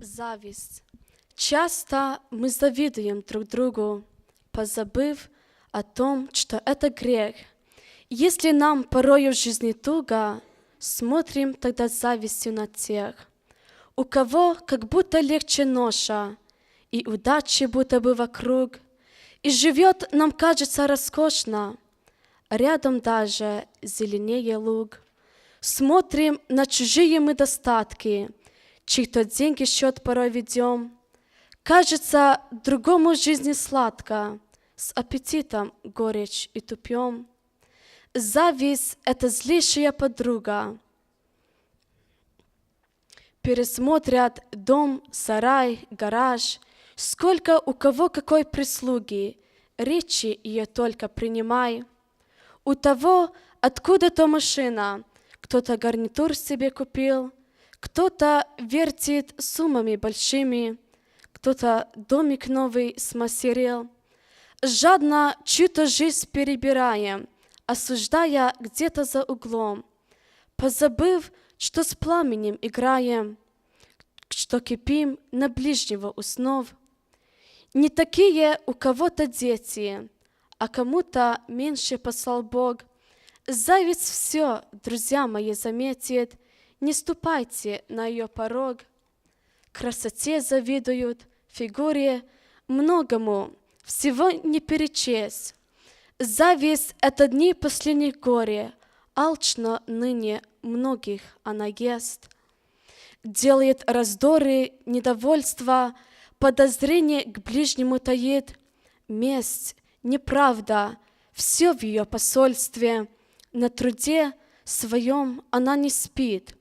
Зависть. Часто мы завидуем друг другу, позабыв о том, что это грех. Если нам порою в жизни туго, смотрим тогда завистью на тех, у кого как будто легче ноша, и удачи будто бы вокруг, и живет, нам кажется, роскошно, рядом даже зеленее луг. Смотрим на чужие мы достатки, чьи-то деньги счет порой ведем. Кажется, другому жизни сладко, с аппетитом горечь и тупем. Зависть — это злейшая подруга. Пересмотрят дом, сарай, гараж, сколько у кого какой прислуги, речи ее только принимай. У того откуда-то машина, кто-то гарнитур себе купил, кто-то вертит суммами большими, кто-то домик новый смастерил. Жадно чью-то жизнь перебираем, осуждая где-то за углом, позабыв, что с пламенем играем, что кипим на ближнего уснов. Не такие у кого-то дети, а кому-то меньше послал Бог. Зависть все, друзья мои, заметит, не ступайте на ее порог. Красоте завидуют, фигуре, многому, всего не перечесть. Зависть — это дни последних горе, алчно ныне многих она ест. Делает раздоры, недовольство, подозрение к ближнему таит, месть, неправда, все в ее посольстве, на труде своем она не спит,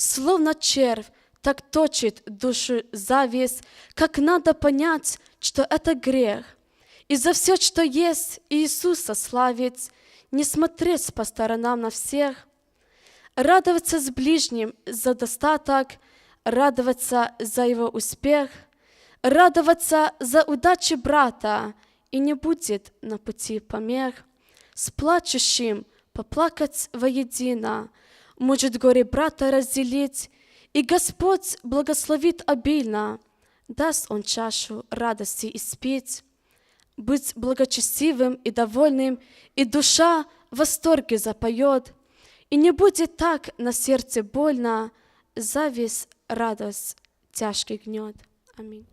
словно червь так точит душу зависть, как надо понять, что это грех, и за все, что есть, Иисуса славить, не смотреть по сторонам на всех, радоваться с ближним за достаток, радоваться за его успех, радоваться за удачи брата, и не будет на пути помех. С плачущим поплакать воедино, может горе брата разделить, и Господь благословит обильно, даст Он чашу радости испить. Быть благочестивым и довольным, и душа в восторге запоет, и не будет так на сердце больно, зависть, радость тяжкий гнет. Аминь.